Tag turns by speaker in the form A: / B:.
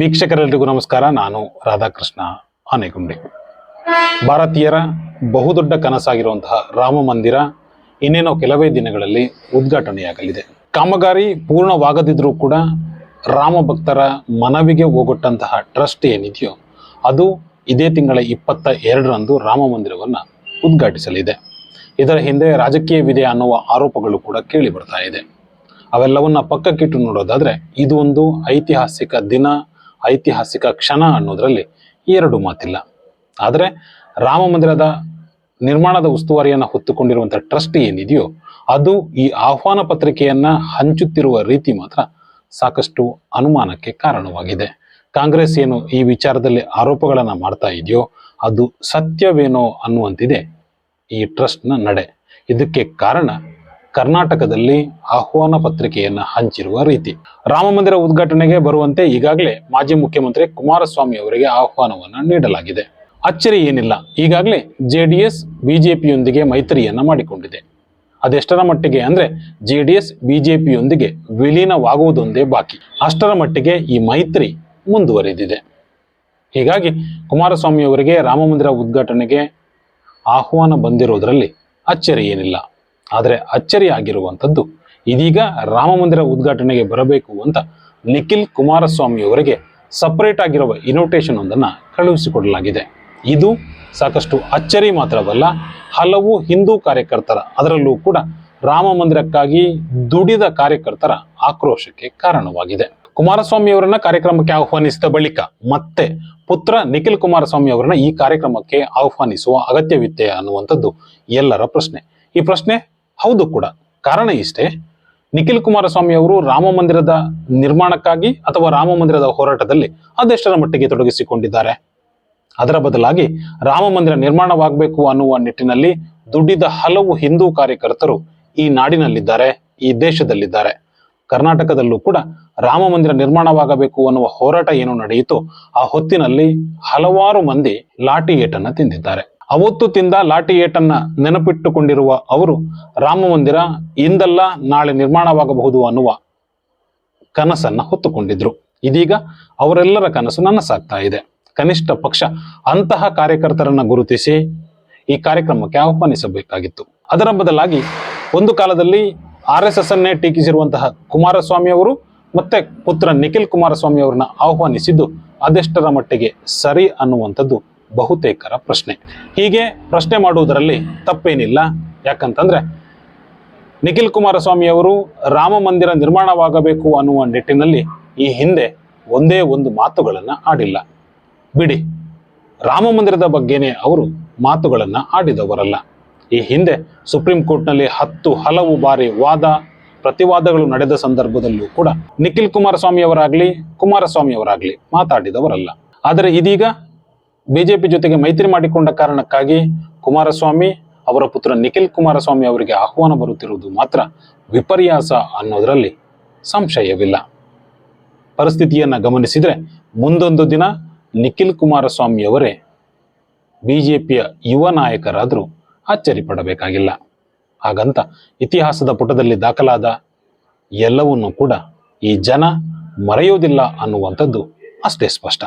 A: ವೀಕ್ಷಕರೆಲ್ಲರಿಗೂ ನಮಸ್ಕಾರ. ನಾನು ರಾಧಾಕೃಷ್ಣ ಆನೆಗುಂಡಿ. ಭಾರತೀಯರ ಬಹುದೊಡ್ಡ ಕನಸಾಗಿರುವಂತಹ ರಾಮ ಮಂದಿರ ಇನ್ನೇನೋ ಕೆಲವೇ ದಿನಗಳಲ್ಲಿ ಉದ್ಘಾಟನೆಯಾಗಲಿದೆ. ಕಾಮಗಾರಿ ಪೂರ್ಣವಾಗದಿದ್ರೂ ಕೂಡ ರಾಮ ಭಕ್ತರ ಮನವಿಗೆ ಹೋಗೊಟ್ಟಂತಹ ಟ್ರಸ್ಟ್ ಏನಿದೆಯೋ ಅದು ಇದೇ ತಿಂಗಳ ಇಪ್ಪತ್ತ ಎರಡರಂದು ರಾಮ ಮಂದಿರವನ್ನು ಉದ್ಘಾಟಿಸಲಿದೆ. ಇದರ ಹಿಂದೆ ರಾಜಕೀಯವಿದೆ ಅನ್ನುವ ಆರೋಪಗಳು ಕೂಡ ಕೇಳಿ ಬರ್ತಾ ಇದೆ. ಅವೆಲ್ಲವನ್ನ ಪಕ್ಕಕ್ಕಿಟ್ಟು ನೋಡೋದಾದ್ರೆ ಇದು ಒಂದು ಐತಿಹಾಸಿಕ ದಿನ ಐತಿಹಾಸಿಕ ಕ್ಷಣ ಅನ್ನೋದರಲ್ಲಿ ಎರಡು ಮಾತಿಲ್ಲ. ಆದರೆ ರಾಮ ಮಂದಿರದ ನಿರ್ಮಾಣದ ಉಸ್ತುವಾರಿಯನ್ನು ಹೊತ್ತುಕೊಂಡಿರುವಂಥ ಟ್ರಸ್ಟ್ ಏನಿದೆಯೋ ಅದು ಈ ಆಹ್ವಾನ ಪತ್ರಿಕೆಯನ್ನು ಹಂಚುತ್ತಿರುವ ರೀತಿ ಮಾತ್ರ ಸಾಕಷ್ಟು ಅನುಮಾನಕ್ಕೆ ಕಾರಣವಾಗಿದೆ. ಕಾಂಗ್ರೆಸ್ ಏನು ಈ ವಿಚಾರದಲ್ಲಿ ಆರೋಪಗಳನ್ನು ಮಾಡ್ತಾ ಇದೆಯೋ ಅದು ಸತ್ಯವೇನೋ ಅನ್ನುವಂತಿದೆ ಈ ಟ್ರಸ್ಟ್ನ ನಡೆ. ಇದಕ್ಕೆ ಕಾರಣ ಕರ್ನಾಟಕದಲ್ಲಿ ಆಹ್ವಾನ ಪತ್ರಿಕೆಯನ್ನು ಹಂಚಿರುವ ರೀತಿ. ರಾಮ ಮಂದಿರ ಉದ್ಘಾಟನೆಗೆ ಬರುವಂತೆ ಈಗಾಗಲೇ ಮಾಜಿ ಮುಖ್ಯಮಂತ್ರಿ ಕುಮಾರಸ್ವಾಮಿ ಅವರಿಗೆ ಆಹ್ವಾನವನ್ನ ನೀಡಲಾಗಿದೆ. ಅಚ್ಚರಿ ಏನಿಲ್ಲ, ಈಗಾಗಲೇ ಜೆ ಡಿ ಎಸ್ ಬಿಜೆಪಿಯೊಂದಿಗೆ ಮೈತ್ರಿಯನ್ನ ಮಾಡಿಕೊಂಡಿದೆ. ಅದೆಷ್ಟರ ಮಟ್ಟಿಗೆ ಅಂದ್ರೆ ಜೆ ಡಿ ಎಸ್ ಬಿಜೆಪಿಯೊಂದಿಗೆ ವಿಲೀನವಾಗುವುದೊಂದೇ ಬಾಕಿ. ಅಷ್ಟರ ಮಟ್ಟಿಗೆ ಈ ಮೈತ್ರಿ ಮುಂದುವರೆದಿದೆ. ಹೀಗಾಗಿ ಕುಮಾರಸ್ವಾಮಿ ಅವರಿಗೆ ರಾಮ ಮಂದಿರ ಉದ್ಘಾಟನೆಗೆ ಆಹ್ವಾನ ಬಂದಿರೋದರಲ್ಲಿ ಅಚ್ಚರಿ ಏನಿಲ್ಲ. ಆದರೆ ಅಚ್ಚರಿ ಆಗಿರುವಂಥದ್ದು ಇದೀಗ ರಾಮ ಮಂದಿರ ಉದ್ಘಾಟನೆಗೆ ಬರಬೇಕು ಅಂತ ನಿಖಿಲ್ ಕುಮಾರಸ್ವಾಮಿ ಅವರಿಗೆ ಸಪರೇಟ್ ಆಗಿರುವ ಇನ್ವಿಟೇಷನ್ ಒಂದನ್ನು ಕಳುಹಿಸಿಕೊಡಲಾಗಿದೆ. ಇದು ಸಾಕಷ್ಟು ಅಚ್ಚರಿ ಮಾತ್ರವಲ್ಲ, ಹಲವು ಹಿಂದೂ ಕಾರ್ಯಕರ್ತರ, ಅದರಲ್ಲೂ ಕೂಡ ರಾಮ ಮಂದಿರಕ್ಕಾಗಿ ದುಡಿದ ಕಾರ್ಯಕರ್ತರ ಆಕ್ರೋಶಕ್ಕೆ ಕಾರಣವಾಗಿದೆ. ಕುಮಾರಸ್ವಾಮಿ ಅವರನ್ನ ಕಾರ್ಯಕ್ರಮಕ್ಕೆ ಆಹ್ವಾನಿಸಿದ ಬಳಿಕ ಮತ್ತೆ ಪುತ್ರ ನಿಖಿಲ್ ಕುಮಾರಸ್ವಾಮಿ ಅವರನ್ನ ಈ ಕಾರ್ಯಕ್ರಮಕ್ಕೆ ಆಹ್ವಾನಿಸುವ ಅಗತ್ಯವಿತ್ತೆ ಅನ್ನುವಂಥದ್ದು ಎಲ್ಲರ ಪ್ರಶ್ನೆ. ಈ ಪ್ರಶ್ನೆ ಹೌದು ಕೂಡ. ಕಾರಣ ಇಷ್ಟೇ. ನಿಖಿಲ್ ಕುಮಾರಸ್ವಾಮಿ ಅವರು ರಾಮ ಮಂದಿರದ ನಿರ್ಮಾಣಕ್ಕಾಗಿ ಅಥವಾ ರಾಮ ಮಂದಿರದ ಹೋರಾಟದಲ್ಲಿ ಅದೆಷ್ಟರ ಮಟ್ಟಿಗೆ ತೊಡಗಿಸಿಕೊಂಡಿದ್ದಾರೆ? ಅದರ ಬದಲಾಗಿ ರಾಮ ಮಂದಿರ ನಿರ್ಮಾಣವಾಗಬೇಕು ಅನ್ನುವ ನಿಟ್ಟಿನಲ್ಲಿ ದುಡಿದ ಹಲವು ಹಿಂದೂ ಕಾರ್ಯಕರ್ತರು ಈ ನಾಡಿನಲ್ಲಿದ್ದಾರೆ, ಈ ದೇಶದಲ್ಲಿದ್ದಾರೆ. ಕರ್ನಾಟಕದಲ್ಲೂ ಕೂಡ ರಾಮ ಮಂದಿರ ನಿರ್ಮಾಣವಾಗಬೇಕು ಅನ್ನುವ ಹೋರಾಟ ಏನು ನಡೆಯಿತು ಆ ಹೊತ್ತಿನಲ್ಲಿ ಹಲವಾರು ಮಂದಿ ಲಾಠಿ ಏಟನ್ನು ತಿಂದಿದ್ದಾರೆ. ಅವತ್ತು ತಿಂದ ಲಾಠಿ ಏಟನ್ನ ನೆನಪಿಟ್ಟುಕೊಂಡಿರುವ ಅವರು, ರಾಮ ಮಂದಿರ ಇಂದಲ್ಲ ನಾಳೆ ನಿರ್ಮಾಣವಾಗಬಹುದು ಅನ್ನುವ ಕನಸನ್ನ ಹೊತ್ತುಕೊಂಡಿದ್ರು. ಇದೀಗ ಅವರೆಲ್ಲರ ಕನಸು ನನಸಾಗ್ತಾ ಇದೆ. ಕನಿಷ್ಠ ಪಕ್ಷ ಅಂತಹ ಕಾರ್ಯಕರ್ತರನ್ನ ಗುರುತಿಸಿ ಈ ಕಾರ್ಯಕ್ರಮಕ್ಕೆ ಆಹ್ವಾನಿಸಬೇಕಾಗಿತ್ತು. ಅದರ ಬದಲಾಗಿ ಒಂದು ಕಾಲದಲ್ಲಿ ಆರ್ ಎಸ್ ಎಸ್ ಅನ್ನೇ ಟೀಕಿಸಿರುವಂತಹ ಕುಮಾರಸ್ವಾಮಿ ಅವರು ಮತ್ತೆ ಪುತ್ರ ನಿಖಿಲ್ ಕುಮಾರಸ್ವಾಮಿ ಅವರನ್ನ ಆಹ್ವಾನಿಸಿದ್ದು ಅದೆಷ್ಟರ ಮಟ್ಟಿಗೆ ಸರಿ ಅನ್ನುವಂಥದ್ದು ಬಹುತೇಕರ ಪ್ರಶ್ನೆ. ಹೀಗೆ ಪ್ರಶ್ನೆ ಮಾಡುವುದರಲ್ಲಿ ತಪ್ಪೇನಿಲ್ಲ. ಯಾಕಂತಂದ್ರೆ ನಿಖಿಲ್ ಕುಮಾರಸ್ವಾಮಿ ಅವರು ರಾಮ ಮಂದಿರ ನಿರ್ಮಾಣವಾಗಬೇಕು ಅನ್ನುವ ನಿಟ್ಟಿನಲ್ಲಿ ಈ ಹಿಂದೆ ಒಂದೇ ಒಂದು ಮಾತುಗಳನ್ನ ಆಡಿಲ್ಲ. ಬಿಡಿ, ರಾಮ ಮಂದಿರದ ಬಗ್ಗೆನೇ ಅವರು ಮಾತುಗಳನ್ನ ಆಡಿದವರಲ್ಲ. ಈ ಹಿಂದೆ ಸುಪ್ರೀಂ ಕೋರ್ಟ್ನಲ್ಲಿ ಹತ್ತು ಹಲವು ಬಾರಿ ವಾದ, ಪ್ರತಿವಾದಗಳು ನಡೆದ ಸಂದರ್ಭದಲ್ಲೂ ಕೂಡ ನಿಖಿಲ್ ಕುಮಾರಸ್ವಾಮಿ ಅವರಾಗ್ಲಿ ಕುಮಾರಸ್ವಾಮಿ ಅವರಾಗ್ಲಿ ಮಾತಾಡಿದವರಲ್ಲ. ಆದರೆ ಇದೀಗ ಬಿಜೆಪಿ ಜೊತೆಗೆ ಮೈತ್ರಿ ಮಾಡಿಕೊಂಡ ಕಾರಣಕ್ಕಾಗಿ ಕುಮಾರಸ್ವಾಮಿ ಅವರ ಪುತ್ರ ನಿಖಿಲ್ ಕುಮಾರಸ್ವಾಮಿ ಅವರಿಗೆ ಆಹ್ವಾನ ಬರುತ್ತಿರುವುದು ಮಾತ್ರ ವಿಪರ್ಯಾಸ ಅನ್ನೋದರಲ್ಲಿ ಸಂಶಯವಿಲ್ಲ. ಪರಿಸ್ಥಿತಿಯನ್ನು ಗಮನಿಸಿದರೆ ಮುಂದೊಂದು ದಿನ ನಿಖಿಲ್ ಕುಮಾರಸ್ವಾಮಿ ಅವರೇ ಬಿಜೆಪಿಯ ಯುವ ನಾಯಕರಾದರೂ ಅಚ್ಚರಿ ಪಡಬೇಕಾಗಿಲ್ಲ. ಹಾಗಂತ ಇತಿಹಾಸದ ಪುಟದಲ್ಲಿ ದಾಖಲಾದ ಎಲ್ಲವನ್ನೂ ಕೂಡ ಈ ಜನ ಮರೆಯುವುದಿಲ್ಲ ಅನ್ನುವಂಥದ್ದು ಅಷ್ಟೇ ಸ್ಪಷ್ಟ.